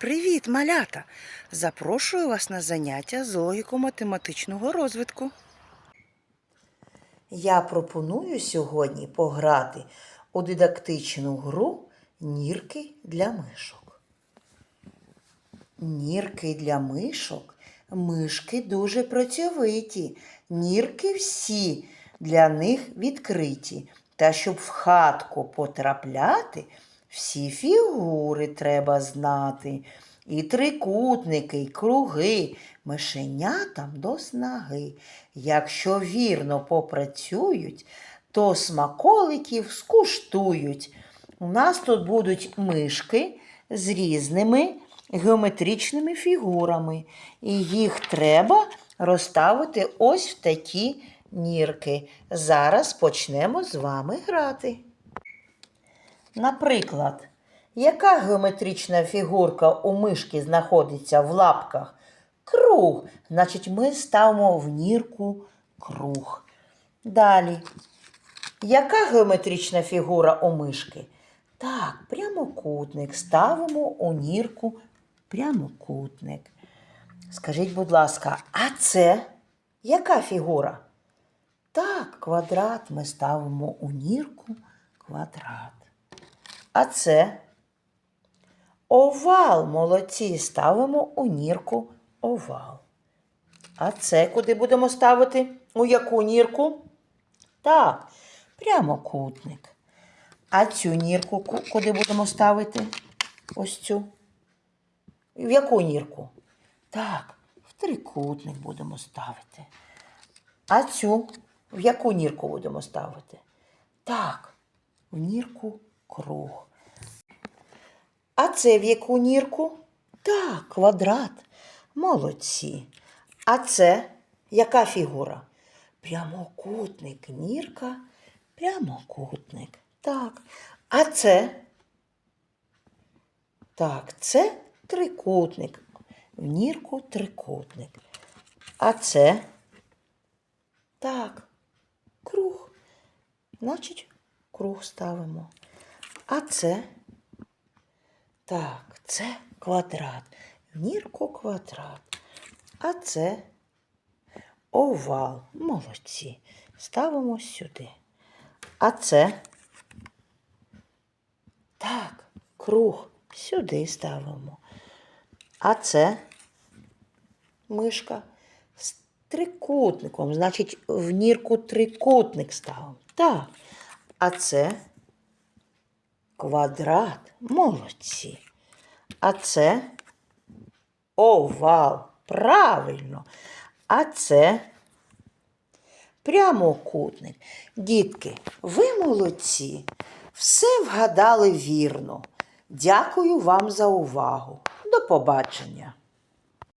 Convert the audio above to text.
Привіт, малята! Запрошую вас на заняття з логіко-математичного розвитку. Я пропоную сьогодні пограти у дидактичну гру Нірки для мишок. Нірки для мишок. Мишки дуже працьовиті. Нірки всі для них відкриті. Та щоб в хатку потрапляти, всі фігури треба знати. І трикутники, і круги, мишенятам до снаги. Якщо вірно попрацюють, то смаколиків скуштують. У нас тут будуть мишки з різними геометричними фігурами. І їх треба розставити ось в такі нірки. Зараз почнемо з вами грати. Наприклад, яка геометрична фігурка у мишки знаходиться в лапках? Круг. Значить, ми ставимо в нірку круг. Далі. Яка геометрична фігура у мишки? Так, прямокутник. Ставимо у нірку прямокутник. Скажіть, будь ласка, а це яка фігура? Так, квадрат ми ставимо у нірку квадрат. А це овал молодці ставимо у нірку овал. А це куди будемо ставити? У яку нірку? Так, прямокутник. А цю нірку куди будемо ставити? Ось цю. В яку нірку? Так, в трикутник будемо ставити. А цю в яку нірку будемо ставити? Так, в нірку круг. А це в яку нірку? Так, квадрат. Молодці. А це яка фігура? Прямокутник, нірка, прямокутник. Так. А це? Так, це трикутник. В нірку трикутник. А це? Так, круг. Значить, круг ставимо. А це? Так, це квадрат. В нірку квадрат. А це овал. Молодці. Ставимо сюди. А це? Так, круг. Сюди ставимо. А це мишка з трикутником. Значить, в нірку трикутник ставимо. Так. А це квадрат. Молодці. А це овал. Правильно. А це прямокутник. Дітки, ви молодці. Все вгадали вірно. Дякую вам за увагу. До побачення.